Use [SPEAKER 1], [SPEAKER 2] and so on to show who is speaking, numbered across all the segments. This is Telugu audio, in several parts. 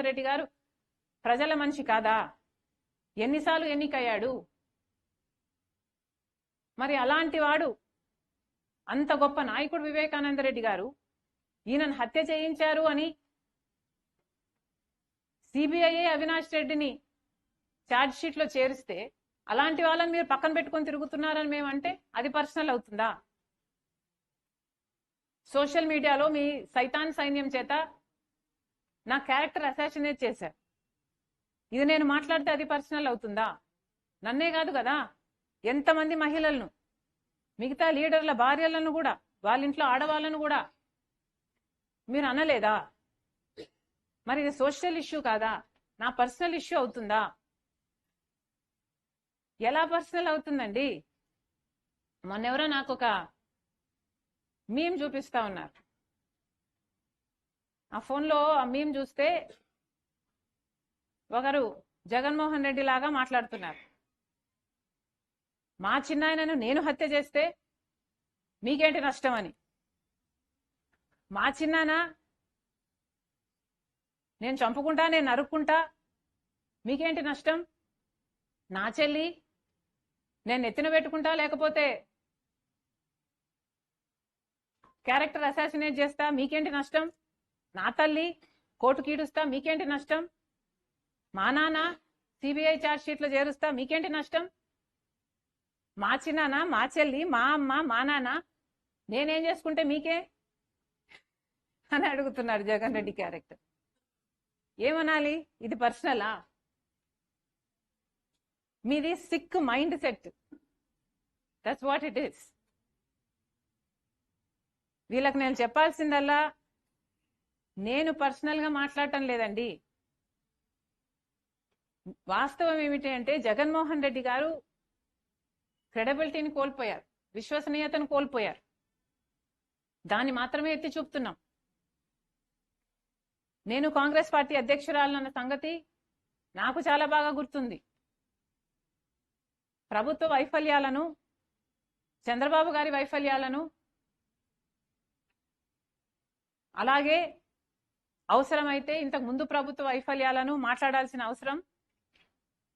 [SPEAKER 1] రెడ్డి గారు ప్రజల మనిషి కాదా? ఎన్నిసార్లు ఎన్నికయ్యాడు? మరి అలాంటి వాడు అంత గొప్ప నాయకుడు వివేకానంద రెడ్డి గారు ఈయనను హత్య చేయించారు అని సిబిఐ అవినాష్ రెడ్డిని ఛార్జ్ షీట్లో చేరిస్తే అలాంటి వాళ్ళని మీరు పక్కన పెట్టుకొని తిరుగుతున్నారని మేమంటే అది పర్సనల్ అవుతుందా? సోషల్ మీడియాలో మీ సైతాన్ సైన్యం చేత నా క్యారెక్టర్ అసాసినేట్ చేశారు ఇది నేను మాట్లాడితే అది పర్సనల్ అవుతుందా? నన్నే కాదు కదా? ఎంతమంది మహిళలను? మిగతా లీడర్ల భార్యలను కూడా వాళ్ళ ఇంట్లో ఆడవాళ్ళను కూడా. మీరు అనలేదా? మరి ఇది సోషల్ ఇష్యూ కాదా? నా పర్సనల్ ఇష్యూ అవుతుందా? ఎలా పర్సనల్ అవుతుందండి? మొన్నెవరో నాకు ఒక మీమ్ చూపిస్తా ఉన్నారు. ఆ ఫోన్లో ఆ చూస్తే ఒకరు జగన్మోహన్ రెడ్డి లాగా మాట్లాడుతున్నారు. మా చిన్నాయనను నేను హత్య చేస్తే మీకేంటి నష్టం అని. మా చిన్నాయన నేను చంపుకుంటా నేను నరుక్కుంటా మీకేంటి నష్టం? నా చెల్లి నేను ఎత్తిన పెట్టుకుంటా లేకపోతే క్యారెక్టర్ అసాసినేట్ చేస్తా మీకేంటి నష్టం? నా తల్లి కోర్టు కీడుస్తా మీకేంటి నష్టం? మా నాన్న సిబిఐ ఛార్జ్ షీట్లో చేరుస్తా మీకేంటి నష్టం? మా చిన్నాన్న మా చెల్లి మా అమ్మ మా నాన్న నేనేం చేసుకుంటే మీకే? అని అడుగుతున్నాడు జగన్ రెడ్డి క్యారెక్టర్. ఏమనాలి? ఇది పర్సనలా? మీది sick mind set. That's what it is వీళ్ళకి నేను చెప్పాల్సిందల్లా నేను పర్సనల్గా మాట్లాడటం లేదండి. వాస్తవం ఏమిటి అంటే జగన్మోహన్ రెడ్డి గారు క్రెడబిలిటీని కోల్పోయారు విశ్వసనీయతను కోల్పోయారు. దాన్ని మాత్రమే ఎత్తి చూపుతున్నాం. నేను కాంగ్రెస్ పార్టీ అధ్యక్షురాలన్న సంగతి నాకు చాలా బాగా గుర్తుంది. ప్రభుత్వ వైఫల్యాలను చంద్రబాబు గారి వైఫల్యాలను అలాగే అవసరమైతే ఇంతకు ముందు ప్రభుత్వ వైఫల్యాలను మాట్లాడాల్సిన అవసరం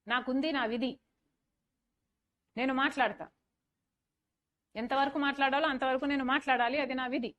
[SPEAKER 1] నాకుంది నా విధి. నేను మాట్లాడతా. ఎంతవరకు మాట్లాడాలో అంతవరకు నేను మాట్లాడాలి అది నా విధి.